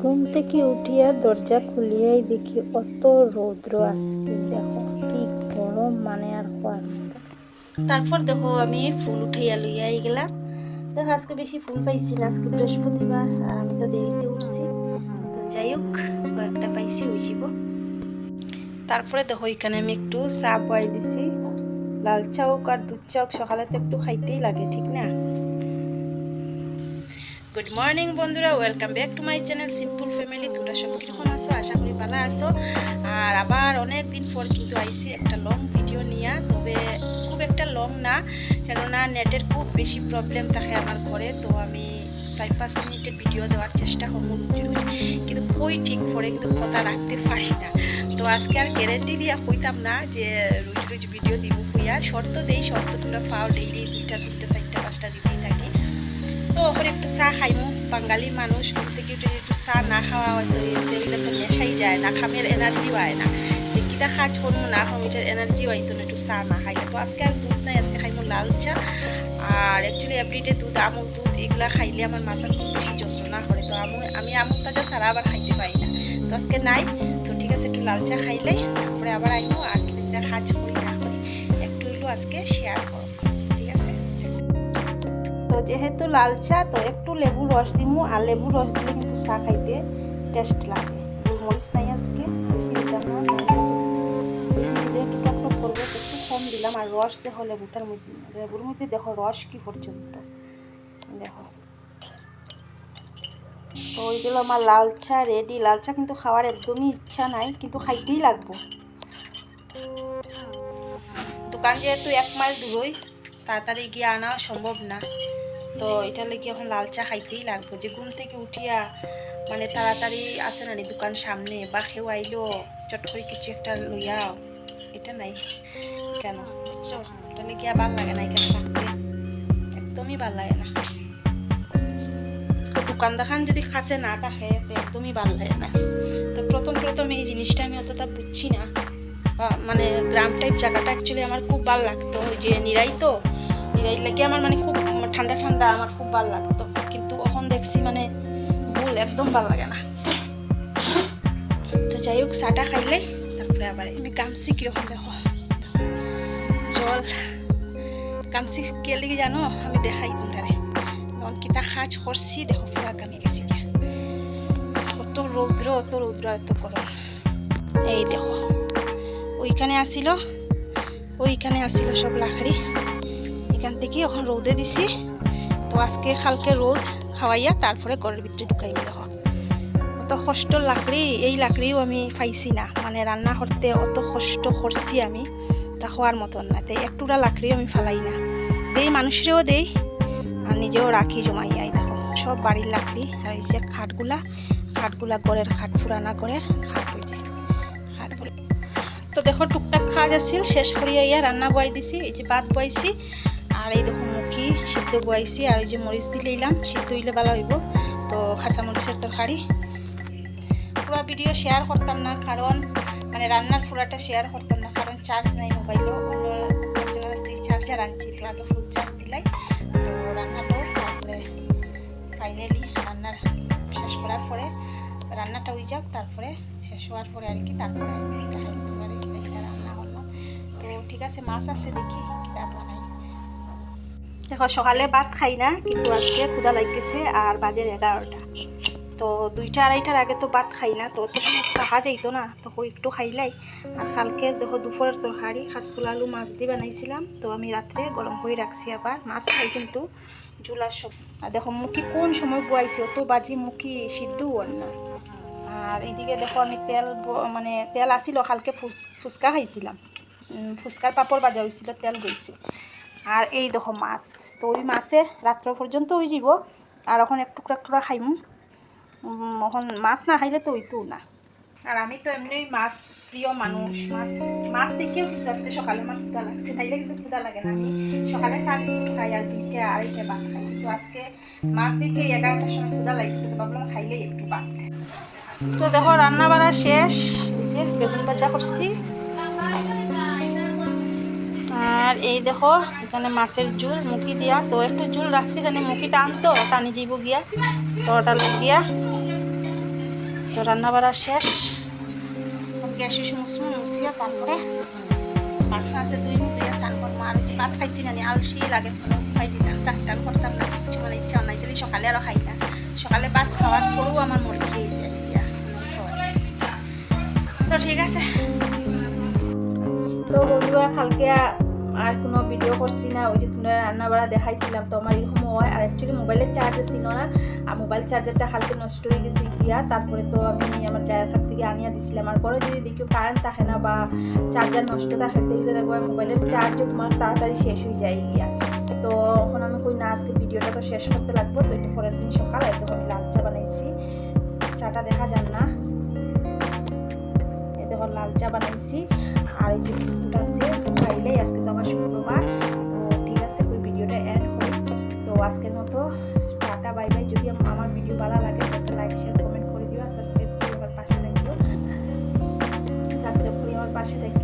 ঘুম থেকে উঠিয়া দরজা খুলিয়াই দেখি অত রৌদ্র আজকে। দেখো কি গরম মানে আর হওয়ার তারপর দেখো আমি ফুল উঠাইয়া লইয়াই গেলাম। দেখো আজকে বেশি ফুল পাইছি না, আজকে বৃহস্পতিবার, আর আমি তো দেরিতে উঠছি। তো যাই হোক, কয়েকটা পাইছি হইছিব তারপরে দেখো এখানে আমি একটু চা বয়াই দিছি। লাল চা হোক আর দুধ চা হোক, সকালে তো একটু খাইতেই লাগে, ঠিক না? গুড মর্নিং বন্ধুরা। Welcome back to my channel simple family তোমরা সব কীরকম আসো আশা করি ভালো আছো। আর আবার অনেক দিন পর কিন্তু আইসি একটা লং ভিডিও নিয়ে। তবে খুব একটা লং না, কেননা নেটের খুব বেশি প্রবলেম থাকে আমার ঘরে। তো আমি চার পাঁচ মিনিটের ভিডিও দেওয়ার চেষ্টা করব কিন্তু কই ঠিক পরে কিন্তু কথা রাখতে পারি না। তো আজকে আর গ্যারেন্টি দিয়ে কইতাম না যে রুজি রুজি ভিডিও দিব হইয়া শর্ত দেই, শর্ত তোমরা পাও ডেইলি দুইটা, তিনটা, চারটা, পাঁচটা থাকি তো ওখানে একটু চা খাইমু। বাঙালি মানুষ ঘুম থেকে উঠে একটু চা না খাওয়া হয়তো এগুলো তো নেশাই যায় না খামের এনার্জি হয় না। যে কিটা কাজ করব না খাম এটার এনার্জি হয়তো না একটু চা না খাই। তো আজকে আর দুধ নাই, আজকে খাইমু লাল চা। আর অ্যাকচুয়ালি এভরিডে দুধ আমুল দুধ, এগুলা খাইলে আমার মাথার খুব বেশি যন্ত্রণা করে। তো আমু, আমি আমুল তাজা ছাড়া আবার খাইতে পারি না। তো আজকে নাই, তো ঠিক আছে, একটু লাল চা খাইলে, তারপরে আবার আইমু, আর কিটা কাজ করি না করি। একটু আজকে শেয়ার আছে তো যেহেতু লাল চা, তো একটু লেবু রস দিমু। আর লেবু রস দিলে কিন্তু চা খাইতে টেস্ট লাগে। গোলমরিচ নাই আজকে, বেশি একটু টকটক করবে একটু কম দিলাম। আর রস দেখো, লেবুটার মধ্যে, লেবুর মধ্যে দেখো রস কি পর্যন্ত। দেখো। তো ওইগুলো আমার লাল চা রেডি লাল চা কিন্তু খাওয়ার একদমই ইচ্ছা নাই, কিন্তু খাইতেই লাগবো। দোকান যেহেতু এক মাইল দূরই তাড়াতাড়ি গিয়ে আনা সম্ভব না। তো এটা লেগে এখন লাল চা খাইতেই লাগবে। যে ঘুম থেকে উঠিয়া মানে তাড়াতাড়ি আসে না দোকান সামনে, বা কেউ আইলো, চট করে কিছু একটা লইয়াও এটা নাই, কেন? এটা লেগে ভালো লাগে না এখানে থাকতে। একদমই ভালো লাগে না। দোকান দেখান যদি কাছে না থাকে, তো একদমই ভালো লাগে না। তো প্রথম প্রথম এই জিনিসটা আমি অতটা বুঝছি না। মানে গ্রাম টাইপ জায়গাটা অ্যাকচুয়ালি আমার খুব ভালো লাগতো। ওই যে নিরাই তো, নিরাই লাগে আমার মানে খুব ঠান্ডা ঠান্ডা আমার খুব ভালো লাগতো। কিন্তু এখন দেখছি মানে ভুল, একদম ভালো লাগে না। তো যাই হোক, চাটা খাইলে, তারপরে আবার আমি গামছি কীরকম দেখো। জল, গামছি কে লেগে জানো? আমি দেখাই তোমরা। মন কিতা সাজ করছি দেখো পুরা গামি গেছি। অত রৌদ্র অত রৌদ্র এত গরম এই দেখো, ওইখানে আসিল ওইখানে আসিল সব লাকড়ি এখান থেকে এখন রোদে দিছি। তো আজকে কালকে রোদ খাওয়াইয়া তারপরে ঘরের ভিতরে ঢুকাই দেখো অত কষ্ট লাকড়ি এই লাকড়িও আমি পাইছি না। মানে রান্না করতে অত কষ্ট করছি আমি তা হওয়ার মতন না। তাই একটুরা লাকড়িও আমি ফালাই না। দেই মানুষেরও দেই, আর নিজেও রাখি জমাইয়াই দেখো। সব বাড়ির লাকড়ি আর এই যে খাটগুলা খাটগুলা ঘরের খাট, পুরানা ঘরের খাট ওই যে খাটগুলা তো দেখো টুকটাক কাজ আছিল, শেষ করিয়া ইয়া রান্না বয়াই দিছি, এই যে ভাত বয়াইছি। আর এই দেখো মুখি, সিদ্ধ বয়াইছি, আর এই যে মরিচ দিলে ইলাম সিদ্ধ হইলে ভালো হইব। তো খাসা মরিচের তরকারি। পুরো ভিডিও শেয়ার করতাম না, কারণ মানে রান্নার পুরাটা শেয়ার করতাম না, কারণ চার্জ নাই কাছ চার্জার আনছি, তো ফুল চার্জ দিলাই। তো রান্নাটাও তারপরে ফাইনালি রান্নার শেষ করার পরে রান্নাটা হয়ে যাক, তারপরে শেষ হওয়ার পরে আর কি তারপরে রান্না করলাম তো ঠিক আছে, মাছ আছে দেখি। দেখো, সকালে ভাত খাই না, কিন্তু আজকে ক্ষুদা লাগতেছে আর বাজের এগারোটা। তো দুইটা আড়াইটার আগে তো ভাত খাই না, তো সময় খাওয়া যাইতো না, তো একটু খাইলাই। আর কালকে দেখো দুপুরের তরকারি, খাসকুলা আলু মাছ দিয়ে বানাইছিলাম, তো আমি রাত্রে গরম করে রাখছি আবার। মাছ খাই কিন্তু জুলার সব আর দেখো মুখি কোন সময় বয়াইছি, অত বাজি মুখি সিদ্ধ হন না। আর এইদিকে দেখো আমি তেল মানে তেল আসিল কালকে ফুচকা খাইছিলাম। ফুচকার পাপড় বাজা হয়েছিল তেল গইছে। আর এই দেখো মাছ। তো ওই মাছে রাত্র পর্যন্ত ওই যাব আর এখন এক টুকরা টুকরা খাইমু। এখন মাছ না খাইলে তো ওইতো না। আর আমি তো এমনি মাছ প্রিয় মানুষ। মাছ মাছ দেখেও কিন্তু আজকে সকালে আমার ক্ষুদা লাগছে। তাইলে কিন্তু ক্ষুদা লাগে না আমি। সকালে চা বিস্কুট খাই আর তিনটে আড়াইটে ভাত খাই। তো আজকে মাছ দেখে এগারোটার সময় ক্ষুদা লাগছে। তো ভাবলাম খাইলেই একটু ভাত। তো দেখো রান্না বাড়া শেষ যে বেগুন ভাজা করছি। আর এই দেখো, এখানে মাছের ঝুল, মুখি দিয়া। তো একটু ঝুল রাখছি, এখানে মুখি টানতো টানি যাইব গিয়া। তো ওটা দিয়া তো রান্না বাড়া শেষ গ্যাস মুসমু মুছিয়া, তারপরে ভাত খাইছি লাগে খাইছি ইচ্ছা নাই। সকালে খাই না সকালে ভাত তো ঠিক আছে। তো বন্ধুরা, কালকে আর কোনো ভিডিও করছি না, ওই যে তোমরা রান্না বাড়া দেখাইছিলাম, তো আমার এরকম হয় আর অ্যাকচুয়ালি মোবাইলের চার্জ ছিল না, আর মোবাইল চার্জারটা হালকা নষ্ট হয়ে গেছে গিয়া, তারপরে তো আমি আমার জায়ের কাছ থেকে আনিয়া দিছিলাম, আর পরে যদি দেখি কারেন্ট থাকে না বা চার্জার নষ্ট থাকে, তাহলে দেখব মোবাইলের চার্জও তোমার তাড়াতাড়ি শেষ হয়ে যায় গিয়া। তো এখন আমি কই না, আজকে ভিডিওটা তো শেষ করতে লাগবো, তো একটু পরের দিন সকাল আমি লাল চা বানাইছি। চাটা দেখা যান না। এই লাল চা বানাইছি। আর এই যে বিস্কুট আছে খাইলেই আজকে তো আমার শুক্রবার। তো ঠিক আছে, ওই ভিডিওটা অ্যাড করি। তো আজকের মতো টাটা, বাই বাই। যদি আমার ভিডিও ভালো লাগে, তাহলে লাইক শেয়ার কমেন্ট করে দিও আর সাবস্ক্রাইব করে আমার পাশে থাকিও। সাবস্ক্রাইব করে আমার পাশে মতো